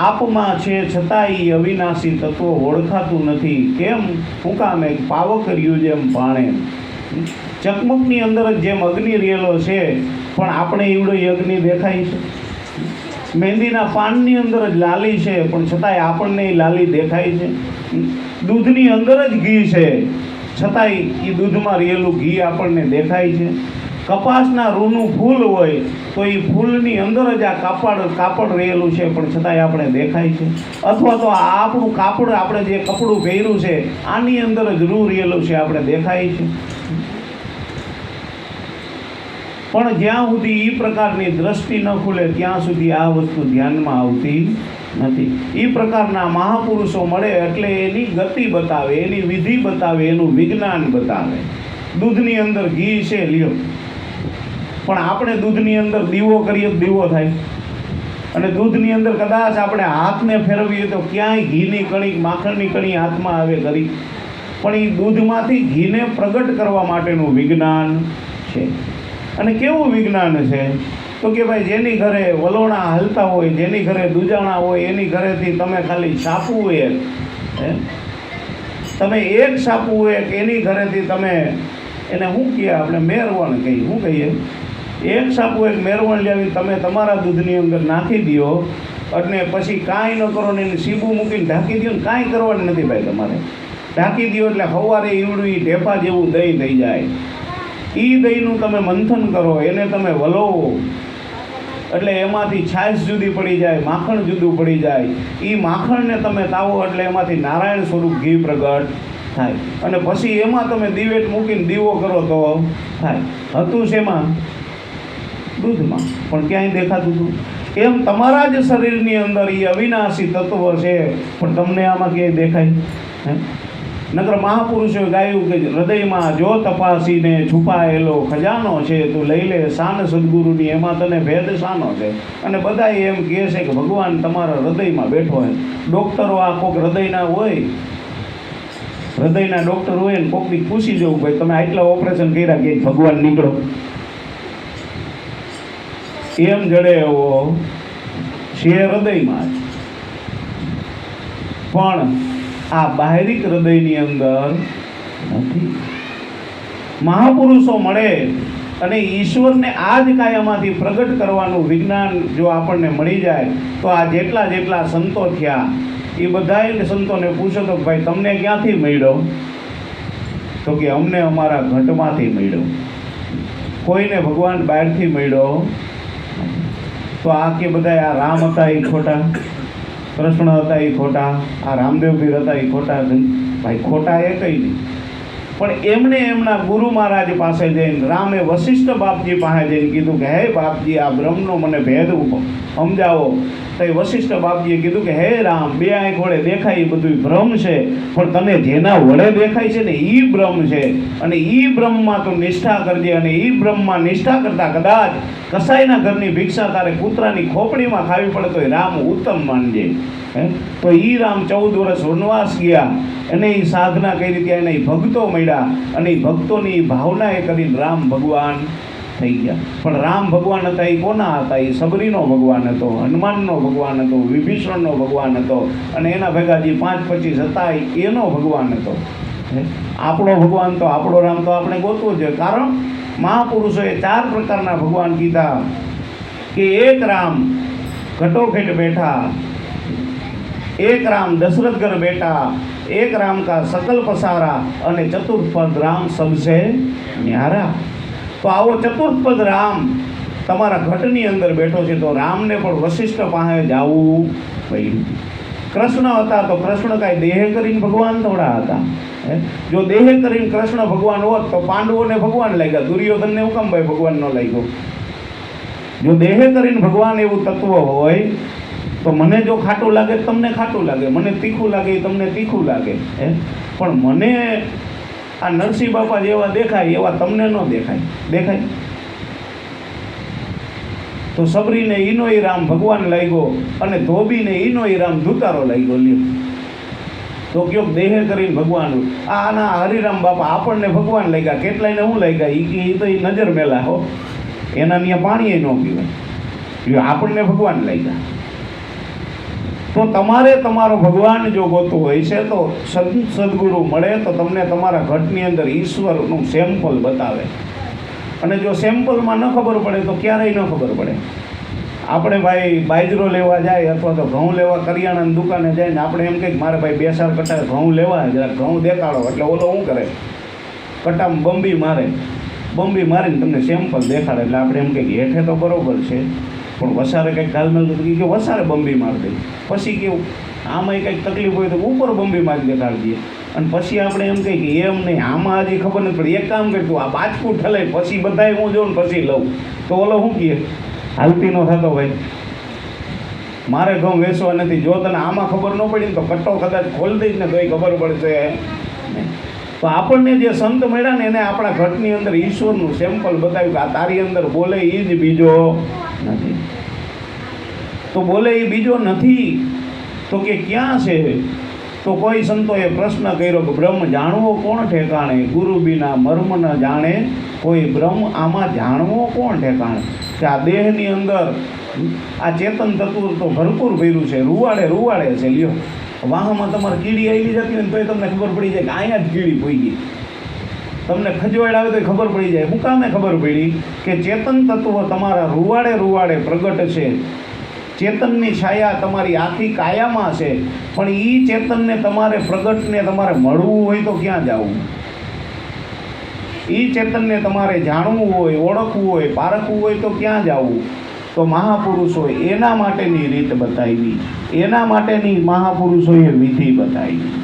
આપમાં છે છતાં એ અવિનાશી તત્વો ઓળખાતું નથી. કેમ? હું કામ એક પાવક કર્યું જેમ પાણે. ચકમકની અંદર જ જેમ અગ્નિ રહેલો છે, પણ આપણે એવડો અગ્નિ દેખાય છે. મહેંદીના પાનની અંદર જ લાલી છે, પણ છતાંય આપણને એ લાલી દેખાય છે. દૂધની અંદર જ ઘી છે, છતાંય એ દૂધમાં રહેલું ઘી આપણને દેખાય છે. કપાસના રૂનું ફૂલ હોય, તો એ ફૂલની અંદર જ આ કાપડ કાપડ રહેલું છે, પણ છતાંય આપણે દેખાય છે. અથવા તો આ આપણું કાપડ, આપણે જે કપડું પહેર્યું છે, આની અંદર જ રૂ રહેલું છે, આપણે દેખાય છે. પણ જ્યાં સુધી એ પ્રકારની દ્રષ્ટિ ન ખુલે, ત્યાં સુધી આ વસ્તુ ધ્યાનમાં આવતી નથી. એ પ્રકારના મહાપુરુષો મળે એટલે એની ગતિ બતાવે, એની વિધિ બતાવે, એનું વિજ્ઞાન બતાવે. દૂધની અંદર ઘી છે, લ્યો. પણ આપણે દૂધની અંદર દીવો કરીએ દીવો થાય. અને દૂધની અંદર કદાચ આપણે હાથને ફેરવીએ તો ક્યાંય ઘીની કણી, માખણની કણી હાથમાં આવે કરી પણ એ દૂધમાંથી ઘીને પ્રગટ કરવા માટેનું વિજ્ઞાન છે. અને કેવું વિજ્ઞાન છે? તો કે ભાઈ જેની ઘરે વલોણા હાલતા હોય, જેની ઘરે દૂજાણા હોય, એની ઘરેથી તમે ખાલી છાપવું એક તમે એક છાપવું એક, એની ઘરેથી તમે એને શું કહીએ? આપણે મેરવણ કહીએ. શું કહીએ? એક સાપુ એક મેરવણ લેવી, તમે તમારા દૂધની અંદર નાખી દો અને પછી કાંઈ ન કરો ને એને સીબું મૂકીને ઢાંકી દો ને કાંઈ કરવાનું નથી ભાઈ તમારે. ઢાંકી દો એટલે સવારે ઈવડું એ ઢેફા જેવું દહીં થઈ જાય. એ દહીંનું તમે મંથન કરો, એને તમે વલોવો. એટલે એમાંથી છાશ જુદી પડી જાય, માખણ જુદું પડી જાય. એ માખણને તમે તાવો એટલે એમાંથી નારાયણ સ્વરૂપ ઘી પ્રગટ થાય. અને પછી એમાં તમે દિવેટ મૂકીને દીવો કરો તો થાય. હતું શેમાં? દૂધમાં. પણ ક્યાંય દેખાતું હતું? એમ તમારા જ શરીરની અંદર એ અવિનાશી તત્વ છે, પણ તમને આમાં ક્યાંય દેખાય? હે? નકર મહાપુરુષોએ ગાયું કે હૃદયમાં જો તપાસીને છુપાયેલો ખજાનો છે, તું લઈ લે શાન સદગુરુની, એમાં તને ભેદ શાનો છે? અને બધા એમ કહે છે કે ભગવાન તમારા હૃદયમાં બેઠો હોય. ડૉક્ટરો આ કોઈક હૃદયના હોય. હૃદયના ડૉક્ટર હોય ને કોકની પૂછી જવું ભાઈ તમે આટલા ઓપરેશન કર્યા કે ભગવાન નીકળો. એમ જડે એવો છે હૃદયમાં. પણ આ બાહરિક હૃદયની અંદર નથી. મહાપુરુષો મળે અને ઈશ્વરને આ જ કાયામાંથી પ્રગટ કરવાનું વિજ્ઞાન જો આપણને મળી જાય, તો આ જેટલા જેટલા સંતો થયા, એ બધા સંતોને પૂછો તો ભાઈ, તમને ક્યાંથી મળ્યો? તો કે, અમને અમારા ઘટમાંથી મળ્યો. કોઈને ભગવાન બહારથી મળ્યો તો આ કે બધા આ રામ હતા એ ખોટા, કૃષ્ણ હતા એ ખોટા, આ રામદેવ પીર હતા એ ખોટા, ભાઈ ખોટા એ કઈ નહીં. પણ એમને એમના ગુરુ મહારાજ પાસે જઈને રામે વશિષ્ઠ બાપજી પાસે જઈને કીધું કે, હે બાપજી, આ બ્રહ્મનો મને ભેદ સમજાવો. તો એ વશિષ્ઠ બાપજીએ કીધું કે, હે રામ, બે આંખ વડે દેખાય એ બધું ભ્રમ છે, પણ તને જેના વડે દેખાય છે ને એ બ્રહ્મ છે. અને એ બ્રહ્મમાં તું નિષ્ઠા કરજે અને એ બ્રહ્મમાં નિષ્ઠા કરતા કદાચ કસાઈના ઘરની ભિક્ષા તારે કૂતરાની ખોપડીમાં ખાવી પડે તો એ રામ ઉત્તમ માનજે. તો એ રામ ચૌદ વર્ષ વનવાસ ગયા. અને એ સાધના કરી ત્યાં એને ભક્તો મળ્યા. અને એ ભક્તોની ભાવના એ કરીને રામ ભગવાન થઈ ગયા. પણ રામ ભગવાન હતા એ કોના હતા? એ સબરીનો ભગવાન હતો, હનુમાનનો ભગવાન હતો, વિભીષણનો ભગવાન હતો અને એના ભેગા જે પાંચ પચીસ હતા એનો ભગવાન હતો. આપણો ભગવાન તો આપણો રામ તો આપણે ગોતવો છે કારણ મહાપુરુષોએ ચાર પ્રકારના ભગવાન કીધા કે એક રામ ઘટોખેટ બેઠા એક રામ દશરથ ઘર બેટા, એક રામ કા સકલ પસારા અને ચતુર્પદ રામ સમજે ન્યારા. તો આવો ચતુર્પદ રામ તમારા ઘટની અંદર બેઠો છે, તો રામને પણ વશિષ્ઠ પાસે જવું પડ્યું. કૃષ્ણ હતા તો કૃષ્ણ કાંઈ દેહ કરીને ભગવાન થોડા હતા? જો દેહ કરીને કૃષ્ણ ભગવાન હોત તો પાંડવોને ભગવાન લાગ્યા, દુર્યોધનને હું કેમ ભાઈ ભગવાન ન લાગ્યો. જો દેહ કરીને ભગવાન એવું તત્વ હોય તો મને જો ખાટું લાગે તમને ખાટું લાગે, મને તીખું લાગે તમને તીખું લાગે, હે? પણ મને આ નરસિંહ બાપા જેવા દેખાય, એવા તમને ન દેખાય દેખાય? તો સબરીને ઈનો રામ ભગવાન લાગ્યો અને ધોબીને ઈનો રામ ધુતારો લાગ્યો, લ્યો. તો કયો દેહ કરીને ભગવાન આના હરિરામ બાપા આપણને ભગવાન લાગ્યા, કેટલાયને શું લાગ્યા? એ તો એ નજર મેલા હો. એના ત્યાં પાણીએ ન પીવાય. આપણને ભગવાન લાગ્યા. તો તમારે તમારો ભગવાન જો ગોતું હોય છે, તો સદ સદગુરુ મળે તો તમને તમારા ઘટની અંદર ઈશ્વરનું સેમ્પલ બતાવે. અને જો સેમ્પલમાં ન ખબર પડે, તો ક્યારેય ન ખબર પડે. આપણે ભાઈ બાજરો લેવા જાય અથવા તો ઘઉં લેવા કરિયાણાની દુકાને જાય ને આપણે એમ કંઈક મારે ભાઈ બે ચાર કટા ઘઉં લેવા જરા ઘઉં દેખાડો. એટલે ઓલો શું કરે? કટામાં બંબી મારે. બંબી મારીને તમને સેમ્પલ દેખાડે. એટલે આપણે એમ કંઈક હેઠે તો બરોબર છે. પણ વસારે કંઈક ગાલમેલ તો કે વસારે બંબી મારી દે. પછી કેવું આમાંય કંઈક તકલીફ હોય તો ઉપર બંબી મારી દેખાડી દઈએ અને પછી આપણે એમ કહીએ કે એમ નહીં, આમાં હજી ખબર નથી પડી. એક કામ કરતું આ બાજકું ઠલાય, પછી બધાય હું જોઉં પછી લઉં. તો ઓલો શું કહે? હાલતી નો થતો ભાઈ મારે ઘઉં વેચવા નથી, જો તને આમાં ખબર ન પડી ને તો કટ્ટો કદાચ ખોલી દઈશ ને તોય ખબર પડશે. તો આપણને જે સંત મળ્યા ને એને આપણા ઘટની અંદર ઈશ્વરનું સેમ્પલ બતાવ્યું કે આ તારી અંદર બોલે એ જ બીજો. નથી. તો બોલે એ બીજો નથી, તો કે ક્યાં છે? તો કોઈ સંતોએ પ્રશ્ન કર્યો કે બ્રહ્મ જાણવો કોણ ઠેકાણે? ગુરુ બિના મર્મ ન જાણે કોઈ બ્રહ્મ આમાં જાણવો કોણ ઠેકાણે? કે આ દેહની અંદર આ ચેતન તત્વ તો ભરપૂર ભર્યું છે, રૂવાડે રૂવાડે છે, લ્યો. વાહમાં તમારે કીડી આવી જતી હોય ને તોય તમને ખબર પડી જાય કે અહીંયા જ કીડી ભોઈ ગઈ તમને ખજવાડ આવે તો ખબર પડી જાય. હું કામે ખબર પડી? કે ચેતન તત્વ તમારા રૂવાડે રૂવાડે પ્રગટ છે. ચેતનની છાયા તમારી આખી કાયામાં છે. પણ એ ચેતનને તમારે પ્રગટને તમારે મળવું હોય તો ક્યાં જવું? એ ચેતનને તમારે જાણવું હોય, ઓળખવું હોય, પારખવું હોય તો ક્યાં જવું? તો મહાપુરુષોએ એના માટેની રીત બતાવી. એના માટેની મહાપુરુષોએ વિધિ બતાવી.